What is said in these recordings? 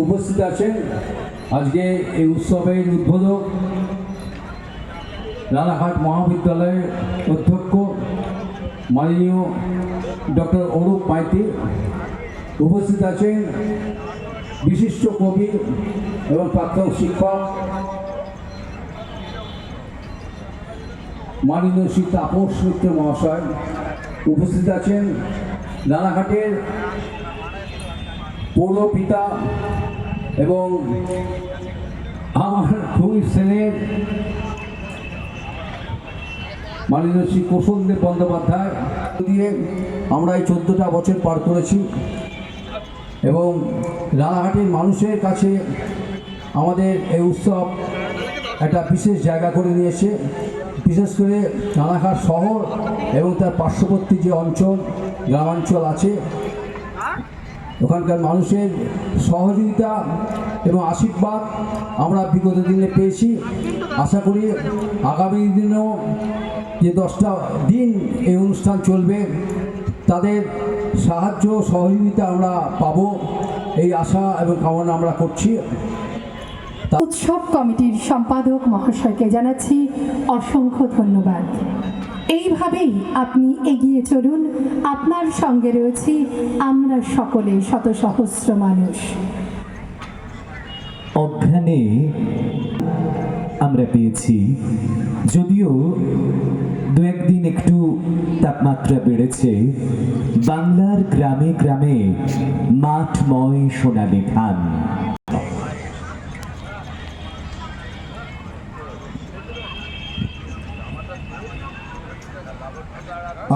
উপস্থিত আছেন আজকে এই উৎসবের উদ্বোধক রানাঘাট মহাবিদ্যালয়ের অধ্যক্ষ মাননীয় ডক্টর অরূপ মাইতি উপস্থিত আছেন বিশিষ্ট কবি এবং প্রাক্তন শিক্ষক মাননীয় শ্রী তাপস মিত্র মহাশয় উপস্থিত আছেন রানাঘাটের পৌর পিতা এবং আমার খুবই স্নেহের মাননীয় শ্রী কৌশলদেব বন্দ্যোপাধ্যায় দিয়ে আমরা এই চোদ্দোটা বছর পার করেছি এবং রানাঘাটের মানুষের কাছে আমাদের এই উৎসব একটা বিশেষ জায়গা করে নিয়েছে। বিশেষ করে রানাঘাট শহর এবং তার পার্শ্ববর্তী যে অঞ্চল, গ্রামাঞ্চল আছে ওখানকার মানুষের সহযোগিতা এবং আশীর্বাদ আমরা বিগত দিনে পেয়েছি। আশা করি আগামী দিনেও যে দশটা দিন এই অনুষ্ঠান চলবে, তাদের সাহায্য সহযোগিতা আমরা পাব। এই আশা এবং কামনা আমরা করছি। উৎসব কমিটির সম্পাদক মহাশয়কে জানাচ্ছি অসংখ্য ধন্যবাদ। এইভাবেই আপনি এগিয়ে চলুন। আপনার সঙ্গে রয়েছি আমরা সকলে শত সহস্র মানুষ। অজ্ঞানে আমরা পেয়েছি, যদিও দু একদিন একটু তাপমাত্রা বেড়েছে, বাংলার গ্রামে গ্রামে মাঠময় সোনালি ধান।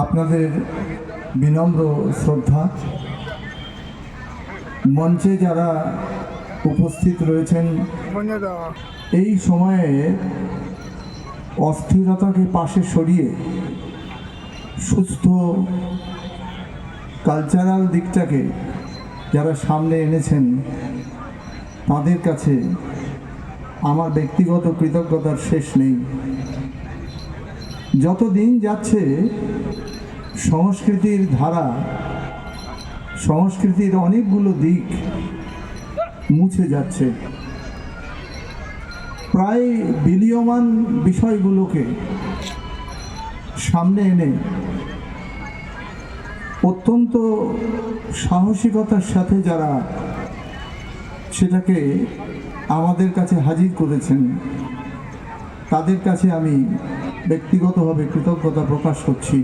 আপনাদের বিনম্র শ্রদ্ধা। মঞ্চে যারা উপস্থিত রয়েছেন, এই সময়ে অস্থিরতাকে পাশে সরিয়ে সুস্থ কালচারাল দিকটাকে যারা সামনে এনেছেন, তাদের কাছে আমার ব্যক্তিগত কৃতজ্ঞতার শেষ নেই। যত দিন যাচ্ছে সংস্কৃতির ধারা, সংস্কৃতির অনেকগুলো দিক মুছে যাচ্ছে। প্রায় বিলীয়মান বিষয়গুলোকে সামনে এনে অত্যন্ত সাহসিকতার সাথে যারা সেটাকে আমাদের কাছে হাজির করেছেন, তাদের কাছে আমি ব্যক্তিগতভাবে কৃতজ্ঞতা প্রকাশ করছি।